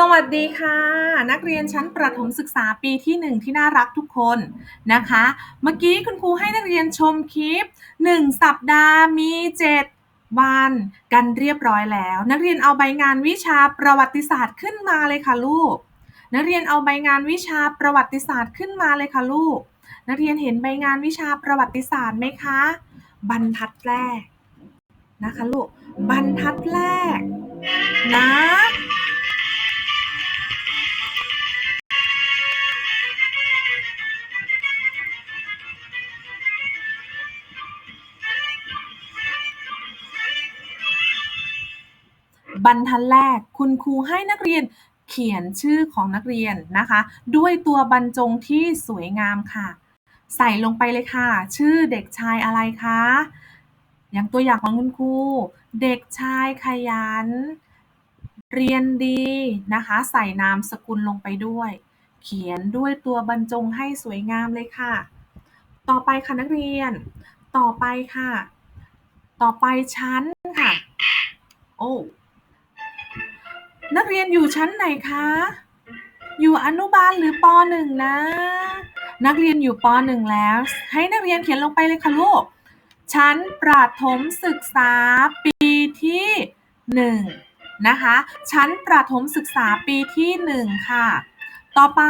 สวัสดีค่ะ นักเรียนชั้นประถมศึกษาปีที่1ที่น่ารักทุกคนนะคะ เมื่อกี้คุณครูให้นักเรียนชมคลิป 1 สัปดาห์มี 7 วันกันเรียบร้อยแล้ว นักเรียนเอาใบงานวิชาประวัติศาสตร์ขึ้นมาเลยค่ะลูก นักเรียนเอาใบงานวิชาประวัติศาสตร์ขึ้นมาเลยค่ะลูก นักเรียนเห็นใบงานวิชาประวัติศาสตร์ไหมคะ บรรทัดแรกนะคะลูกบรรทัดแรกนะ บรรทัดแรก คุณครูให้นักเรียนเขียนชื่อของนักเรียนนะคะ ด้วยตัวบรรจงที่สวยงามค่ะ ใส่ลงไปเลยค่ะ ชื่อเด็กชายอะไรคะ อย่างตัวอย่างของคุณครู เด็กชายขยัน เรียนดีนะคะ ใส่นามสกุลลงไปด้วย เขียนด้วยตัวบรรจงให้สวยงามเลยค่ะ ต่อไปค่ะนักเรียน ต่อไปค่ะ ต่อไปชั้นค่ะ โอ้ นักเรียนอยู่ชั้นไหนคะ อยู่อนุบาลหรือป .1 นะ นักเรียนอยู่ป .1 แล้ว ให้นักเรียนเขียนลงไปเลยค่ะลูก ชั้นประถมศึกษาปีที่1นะคะ ชั้นประถมศึกษาปีที่1ค่ะ ต่อไป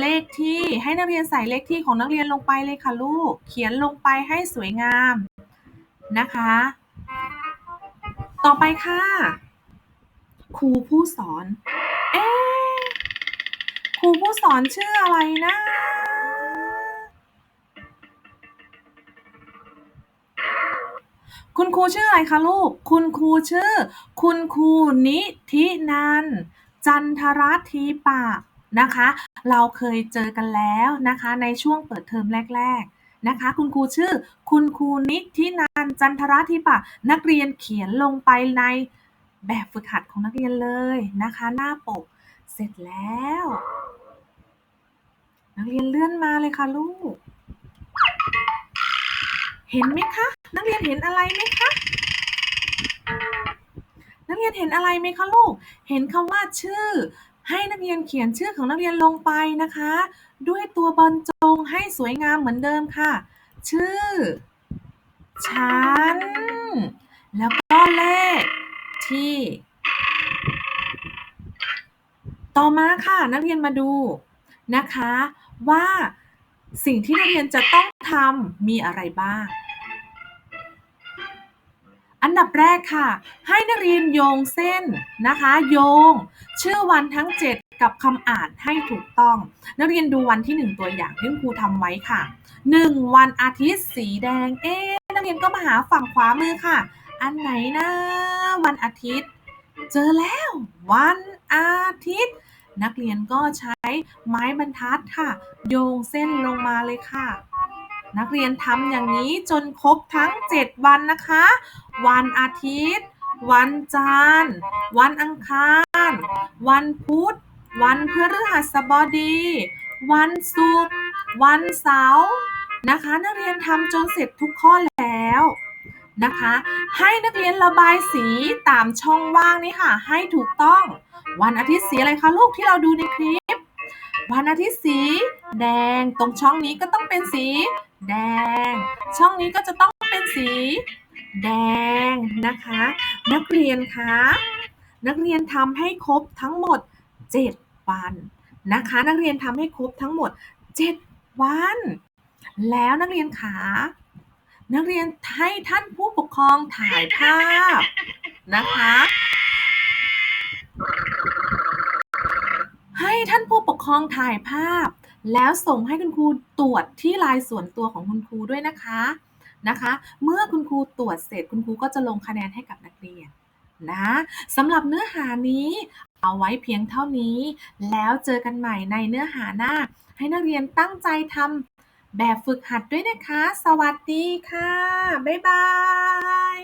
เลขที่ให้นักเรียนใส่เลขที่ของนักเรียนลงไปเลยค่ะลูก เขียนลงไปให้สวยงามนะคะ ต่อไปค่ะ ครูผู้สอน เอ๊ะครูผู้สอนชื่ออะไรนะ คุณครูชื่ออะไรคะลูก คุณครูชื่อ คุณครูนิธินันจันทรัตทีปะนะคะ เราเคยเจอกันแล้วนะคะ ในช่วงเปิดเทอมแรก ๆนะคะ คุณครูชื่อ คุณครูนิธินันจันทรัตทีปะนักเรียนเขียนลงไปใน แบบฝึกหัดของนักเรียนเลยนะคะ หน้าปก เสร็จแล้ว นักเรียนเลื่อนมาเลยค่ะลูก เห็นไหมคะ นักเรียนเห็นอะไรไหมคะนักเรียนเห็นอะไรไหมคะลูก เห็นคำว่าชื่อ ให้นักเรียนเขียนชื่อของนักเรียนลงไปนะคะ ด้วยตัวบรรจงให้สวยงามเหมือนเดิมค่ะ ชื่อ ชั้น แล้วก็เลข ที่ ต่อมาค่ะนักเรียนมาดูนะคะว่าสิ่งที่นักเรียนจะต้องทำมีอะไรบ้าง อันดับแรกค่ะ ให้นักเรียนโยงเส้นนะคะ โยง ชื่อวันทั้ง 7 กับคำอ่านให้ถูกต้อง นักเรียนดูวันที่ 1 ตัวอย่างที่ครูทำไว้ค่ะ 1 วันอาทิตย์สีแดง เอ๊นักเรียนก็มาหาฝั่งขวามือค่ะ อันไหนนะ วันอาทิตย์ เจอแล้ววันอาทิตย์ นักเรียนก็ใช้ไม้บรรทัดค่ะ โยงเส้นลงมาเลยค่ะ นักเรียนทำอย่างนี้จนครบทั้ง 7 วันนะคะ วันอาทิตย์ วันจันทร์ วันอังคาร วันพุธ วันพฤหัสบดี วันศุกร์ วันเสาร์นะคะ นักเรียนทำจนเสร็จทุกข้อแล้ว นะคะ ให้นักเรียนระบายสีตามช่องว่างนี้ค่ะ ให้ถูกต้อง วันอาทิตย์สีอะไรคะลูกที่เราดูในคลิป วันอาทิตย์สีแดงตรงช่องนี้ก็ต้องเป็นสี แดง ช่องนี้ก็จะต้องเป็นสี แดงนะคะ นักเรียนคะนักเรียนทำให้ครบทั้งหมด 7 วันนะคะ นักเรียนทำให้ครบทั้งหมด 7 วัน แล้วนักเรียนขา นักเรียนให้ท่านผู้ปกครองถ่ายภาพนะคะ ให้ท่านผู้ปกครองถ่ายภาพ แล้วส่งให้คุณครูตรวจที่ลน์ส่วนตัวของคุณครูด้วยนะคะนะคะ เมื่อคุณครูตรวจเสร็จคุณครูก็จะลงคะแนนให้กับนักเรียนนะสำหรับเนื้อหานี้เอาไว้เพียงเท่านี้ แล้วเจอกันใหม่ในเนื้อหาหน้า ให้นักเรียนตั้งใจทำ แบบฝึกหัดด้วยนะคะ สวัสดีค่ะ บ๊ายบาย